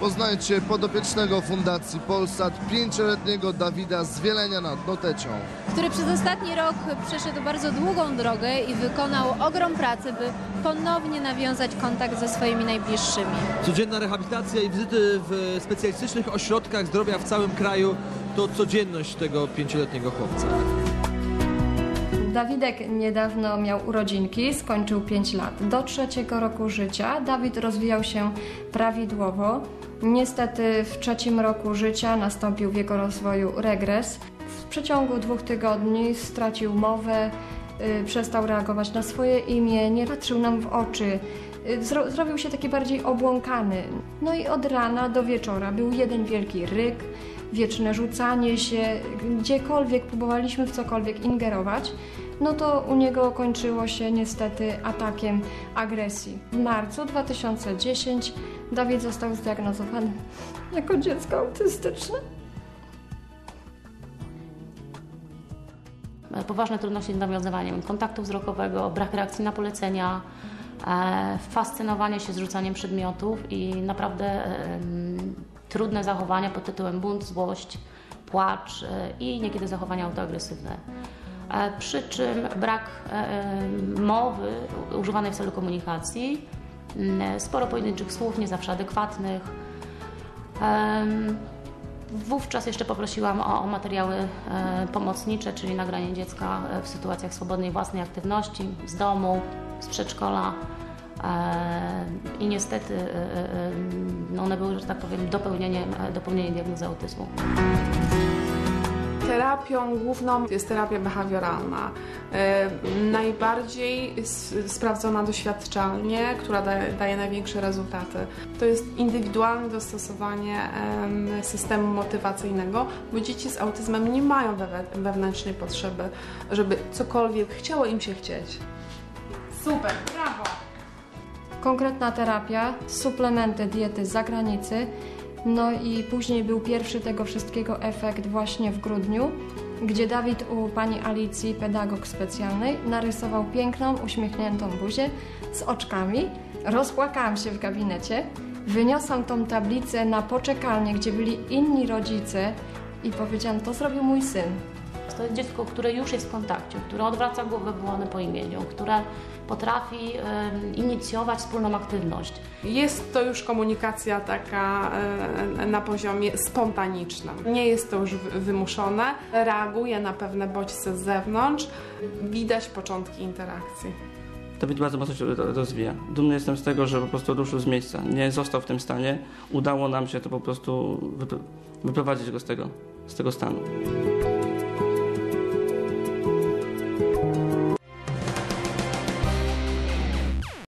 Poznajcie podopiecznego Fundacji Polsat, pięcioletniego Dawida z Wielenia nad Notecią. który przez ostatni rok przeszedł bardzo długą drogę i wykonał ogrom pracy, by ponownie nawiązać kontakt ze swoimi najbliższymi. Codzienna rehabilitacja i wizyty w specjalistycznych ośrodkach zdrowia w całym kraju to codzienność tego pięcioletniego chłopca. Dawidek niedawno miał urodzinki, skończył 5 lat. Do trzeciego roku życia Dawid rozwijał się prawidłowo. Niestety w trzecim roku życia nastąpił w jego rozwoju regres. W przeciągu dwóch tygodni stracił mowę, przestał reagować na swoje imię, nie patrzył nam w oczy. y, Zro zrobił się taki bardziej obłąkany. No i od rana do wieczora był jeden wielki ryk, wieczne rzucanie się, gdziekolwiek próbowaliśmy w cokolwiek ingerować, no to u niego kończyło się niestety atakiem agresji. W marcu 2010 Dawid został zdiagnozowany jako dziecko autystyczne. Poważne trudności z nawiązywaniem kontaktu wzrokowego, brak reakcji na polecenia, e, fascynowanie się zrzucaniem przedmiotów i naprawdę e, trudne zachowania pod tytułem bunt, złość, płacz e, i niekiedy zachowania autoagresywne. E, Przy czym brak e, mowy używanej w celu komunikacji, sporo pojedynczych słów, nie zawsze adekwatnych. Wówczas jeszcze poprosiłam o, o materiały e, pomocnicze, czyli nagranie dziecka e, w sytuacjach swobodnej własnej aktywności, z domu, z przedszkola. E, I niestety e, e, no one były, że tak powiem, dopełnieniem, e, dopełnieniem diagnozy autyzmu. Terapią główną jest terapia behawioralna. E, najbardziej sprawdzona doświadczalnie, która daje, największe rezultaty. To jest indywidualne dostosowanie em, systemu motywacyjnego, bo dzieci z autyzmem nie mają wewnętrznej potrzeby, żeby cokolwiek chciało im się chcieć. Super, brawo! Konkretna terapia, suplementy diety z zagranicy. No i później był pierwszy tego wszystkiego efekt właśnie w grudniu, gdzie Dawid u pani Alicji, pedagog specjalnej, narysował piękną, uśmiechniętą buzię z oczkami. Rozpłakałam się w gabinecie, wyniosłam tą tablicę na poczekalnię, gdzie byli inni rodzice i powiedziałam, to zrobił mój syn. To jest dziecko, które już jest w kontakcie, które odwraca głowę wołane po imieniu, które potrafi inicjować wspólną aktywność. Jest to już komunikacja taka e, na poziomie spontanicznym. Nie jest to już wy- wymuszone, reaguje na pewne bodźce z zewnątrz. Widać początki interakcji. Dawid bardzo mocno się ro- rozwija. Dumny jestem z tego, że po prostu ruszył z miejsca. Nie został w tym stanie. Udało nam się to po prostu wypro- wyprowadzić go z tego, z tego stanu.